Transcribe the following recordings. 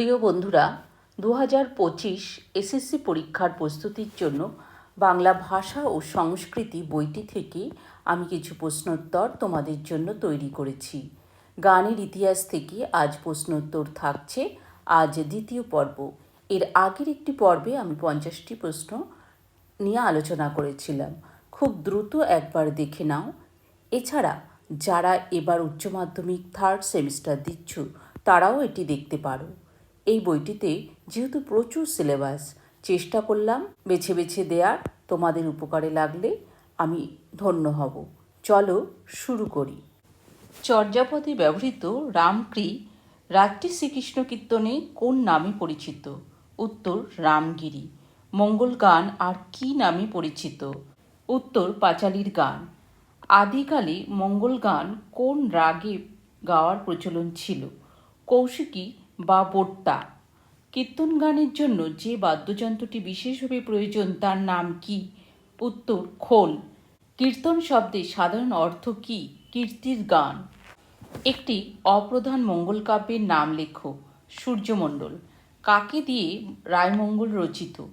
প্রিয় বন্ধুরা দু হাজার পঁচিশ এসএসসি পরীক্ষার প্রস্তুতির জন্য বাংলা ভাষা ও সংস্কৃতি বইটি থেকে আমি কিছু প্রশ্নোত্তর তোমাদের জন্য তৈরি করেছি। গানের ইতিহাস থেকে আজ প্রশ্নোত্তর থাকছে, আজ দ্বিতীয় পর্ব। এর আগের একটি পর্বে আমি পঞ্চাশটি প্রশ্ন নিয়ে আলোচনা করেছিলাম। খুব দ্রুত একবার দেখে নাও। এছাড়া, যারা এবার উচ্চ মাধ্যমিক থার্ড সেমিস্টার দিচ্ছ, তারাও এটি দেখতে পারো। এই বইটিতে যেহেতু প্রচুর সিলেবাস চেষ্টা করলাম বেছে বেছে দেওয়ার তোমাদের উপকারে লাগলে আমি ধন্য হব। চলো শুরু করি। চর্যাপদে ব্যবহৃত রামক্রি রাত্রি শ্রীকৃষ্ণ কীর্তনে কোন নামে পরিচিত? উত্তর, রামগিরি। মঙ্গল গান আর কি নামে পরিচিত? উত্তর, পাঁচালীর গান। আদিকালে মঙ্গল গান কোন রাগে গাওয়ার প্রচলন ছিল? কৌশিকী বা বোট্টা। কীর্তন গানের জন্য যে বাদ্যযন্ত্রটি বিশেষভাবে প্রয়োজন, তার নাম কি? উত্তর, খোল। কীর্তন শব্দের সাধারণ অর্থ কি? কীর্তির গান। একটি অপ্রধান মঙ্গল কাব্যের নাম লেখো, সূর্যমণ্ডল। কাকে দিয়ে রায়মঙ্গল রচিত?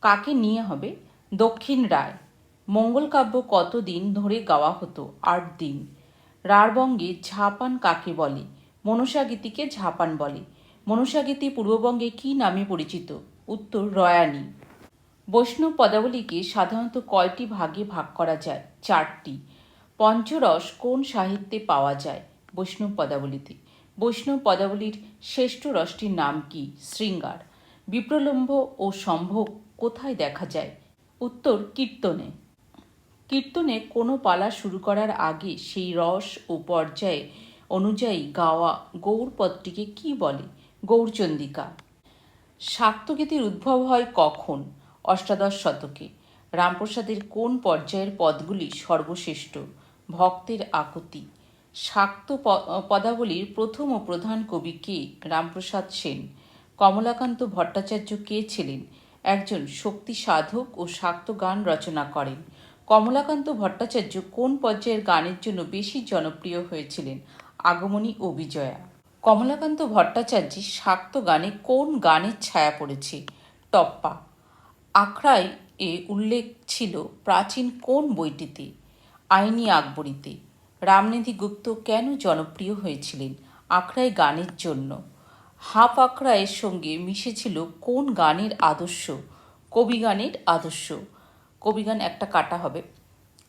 কাকে নিয়ে হবে? দক্ষিণ রায়। মঙ্গল কাব্য কতদিন ধরে গাওয়া হতো? আট দিন। রাঢ়বঙ্গে ঝাপান কাকে বলে? মনসাগীতিকে ঝাপান বলে। মনসাগীতি পূর্ববঙ্গে কী নামে পরিচিত? উত্তর, রয়ানি। বৈষ্ণব পদাবলীকে সাধারণত কয়টি ভাগে ভাগ করা যায়? চারটি। পঞ্চরস কোন সাহিত্যে পাওয়া যায় বৈষ্ণব পদাবলীতে? বৈষ্ণব পদাবলীর শ্রেষ্ঠ রসটির নাম কি? শৃঙ্গার। বিপ্রলম্ভ ও সম্ভোগ কোথায় দেখা যায়? উত্তর, কীর্তনে। কীর্তনে কোনো পালা শুরু করার আগে সেই রস ও পর্যায়ে অনুযায়ী গাওয়া গৌরপদটিকে কি বলে? গৌরচন্দিকা শাক্তগীতির উদ্ভব হয় কখন? অষ্টাদশ শতকে। রামপ্রসাদের কোন পর্যায়ের পদগুলি সর্বশ্রেষ্ঠ? ভক্তের আকুতি। শাক্ত পদাবলীর প্রথম ও প্রধান কবি কে? রামপ্রসাদ সেন। কমলাকান্ত ভট্টাচার্য কে ছিলেন? একজন শক্তি সাধক ও শাক্ত গান রচনা করেন। কমলাকান্ত ভট্টাচার্য কোন পর্যায়ের গানের জন্য বেশি জনপ্রিয় হয়েছিলেন? আগমনী ও বিজয়া। কমলাকান্ত ভট্টাচার্যের শাক্ত গানে কোন গানের ছায়া পড়েছে? টপ্পা। আখড়ায় এ উল্লেখ ছিল প্রাচীন কোন বইটিতে? আইনি আকবরীতে। রামনিধি গুপ্ত কেন জনপ্রিয় হয়েছিলেন আখড়াই গানের জন্য? হাফ আখড়ায়ের সঙ্গে মিশেছিল কোন গানের আদর্শ? কবিগানের আদর্শ। কবিগান একটা কাটা হবে।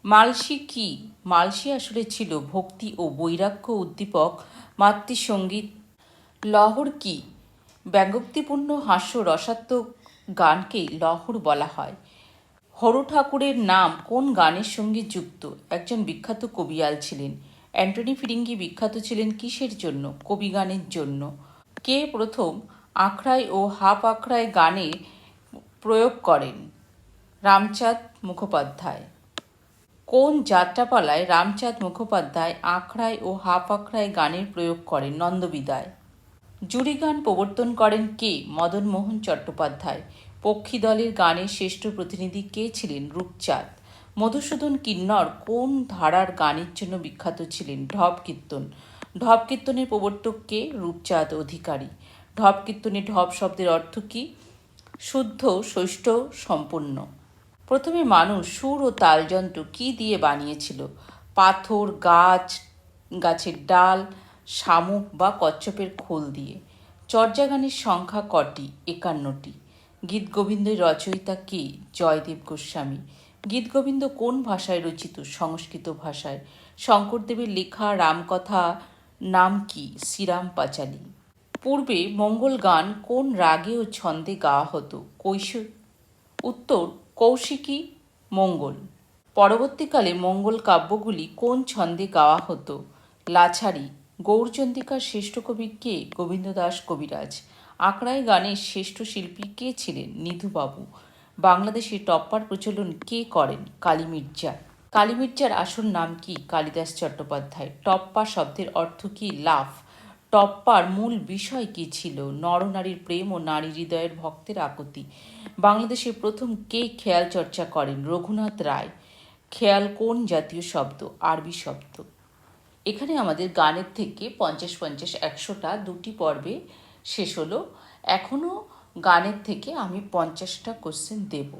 মালসি কি? মালসি আসলে ছিল ভক্তি ও বৈরাগ্য উদ্দীপক, মাতৃসঙ্গীত। লহর কি? ব্যঙ্গোক্তিপূর্ণ হাস্য রসাত্মক গানকে লহর বলা হয়। হরু ঠাকুরের নাম কোন গানের সঙ্গে যুক্ত? একজন বিখ্যাত কবিয়াল ছিলেন। অ্যান্টনি ফিরিঙ্গি বিখ্যাত ছিলেন কিসের জন্য? কবি গানের জন্য। কে প্রথম আখড়াই ও হাফ আখড়ায় গানে প্রয়োগ করেন? রামচাঁদ মুখোপাধ্যায়। কোন যাত্রাপালায় রামচাঁদ মুখোপাধ্যায় আখড়ায় ও হাফ আখড়ায় গানের প্রয়োগ করেন নন্দবিদায়? জুড়ি গান প্রবর্তন করেন কে? মদনমোহন চট্টোপাধ্যায়। পক্ষী দলের গানের শ্রেষ্ঠ প্রতিনিধি কে ছিলেন রূপচাঁদ? মধুসূদন কিন্নর কোন ধারার গানের জন্য বিখ্যাত ছিলেন ঢপ কীর্তন ঢপ কীর্তনের প্রবর্তক কে? রূপচাঁদ অধিকারী। ঢপ কীর্তনে ঢপ শব্দের অর্থ কী? শুদ্ধ শৈষ্ঠ সম্পূর্ণ। প্রথমে মানুষ সুর ও তালযন্ত্র কী দিয়ে বানিয়েছিল? পাথর, গাছ, গাছের ডাল, শামুক বা কচ্ছপের খোল দিয়ে। চর্যাগানের সংখ্যা কটি? একান্নটি। গীতগোবিন্দের রচয়িতা কে? জয়দেব গোস্বামী। গীতগোবিন্দ কোন ভাষায় রচিত? সংস্কৃত ভাষায়। শঙ্করদেবের লেখা রামকথা নাম কি? শ্রীরাম পাঁচালী। পূর্বে মঙ্গল গান কোন রাগে ও ছন্দে গাওয়া হতো? কৈশোর। উত্তর কৌশিকী, মঙ্গল। পরবর্তীকালে মঙ্গল কাব্যগুলি কোন ছন্দে গাওয়া হতো? লাছারি গৌরচন্দিকার শ্রেষ্ঠ কবি কে? গোবিন্দ দাস কবিরাজ। আঁকড়াই গানের শ্রেষ্ঠ শিল্পী কে ছিলেন? নিধুবাবু। বাংলাদেশে টপ্পার প্রচলন কে করেন? কালী মির্জা কালী মির্জার আসল নাম কি? কালিদাস চট্টোপাধ্যায়। টপ্পা শব্দের অর্থ কি? লাভ টপ্পার মূল বিষয় কি ছিল? নরনারীর প্রেম ও নারী হৃদয়ের ভক্তের আকুতি। বাংলাদেশে প্রথম কে খেয়াল চর্চা করেন? রঘুনাথ রায়। খেয়াল কোন জাতীয় শব্দ? আরবি শব্দ। এখানে আমাদের গানের থেকে পঞ্চাশ পঞ্চাশ একশোটা দুটি পর্বে শেষ হলো। এখনও গানের থেকে আমি পঞ্চাশটা কোশ্চেন দেবো।